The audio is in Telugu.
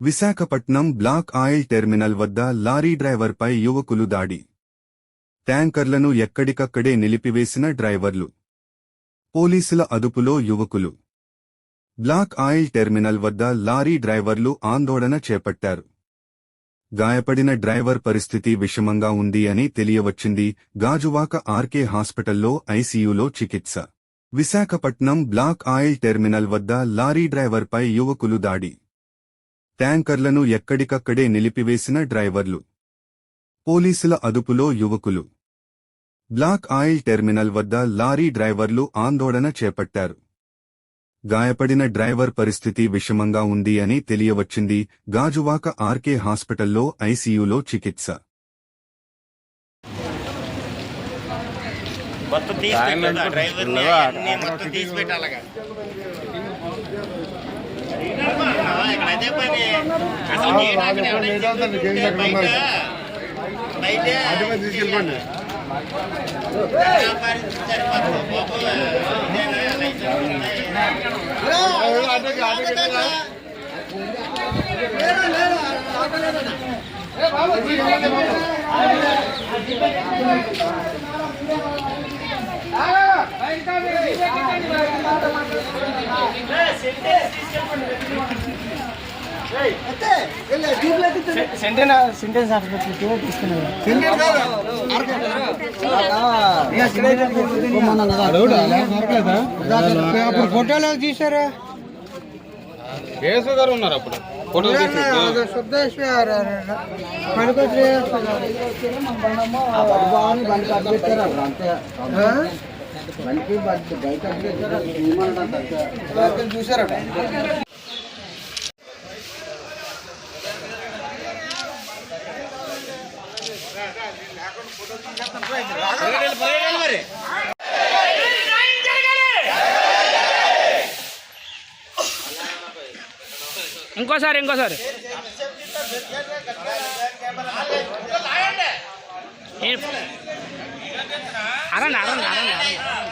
విశాఖపట్నం బ్లాక్ ఆయిల్ టెర్మినల్ వద్ద లారీ డ్రైవర్పై యువకులు దాడి. ట్యాంకర్లను ఎక్కడికక్కడే నిలిపివేసిన డ్రైవర్లు. పోలీసుల అదుపులో యువకులు. బ్లాక్ ఆయిల్ టెర్మినల్ వద్ద లారీ డ్రైవర్లు ఆందోళన చేపట్టారు. గాయపడిన డ్రైవర్ పరిస్థితి విషమంగా ఉంది అని తెలియవచ్చింది గాజువాక ఆర్కే హాస్పిటల్లో ఐసీయూలో చికిత్స. విశాఖపట్నం బ్లాక్ ఆయిల్ టెర్మినల్ వద్ద లారీ డ్రైవర్పై యువకులు దాడి. ట్యాంకర్లను ఎక్కడికక్కడే నిలిపివేసిన డ్రైవర్లు. పోలీసుల అదుపులో యువకులు. బ్లాక్ ఆయిల్ టెర్మినల్ వద్ద లారీ డ్రైవర్లు ఆందోళన చేపట్టారు. గాయపడిన డ్రైవర్ పరిస్థితి విషమంగా ఉంది అని తెలియవచ్చింది గాజువాక ఆర్కే హాస్పిటల్లో ఐసీయూలో చికిత్స. మొత్తం తీసి మొత్తం తీసి పెట్టి అలాగా. ఆ, ఇక్కడ అదే పని అసలు నేను అక్కడ ఎవరైనా తీసుకుంటే బయట బయట తీసుకెళ్ళిపోండి వ్యాపారి సరిపోతుంది. బాబు, సెంటెన్స్ సర్టిఫికేట్ తీసుకున్నారు ఫోటోలు తీసారా కేసు గారు ఉన్నారు అప్పుడు. ఫోటో తీసి శుద్ధేశ్వర చూసారా ఇంకోసారి ఇంకోసారి. అరండి అరండి అరండి అరండి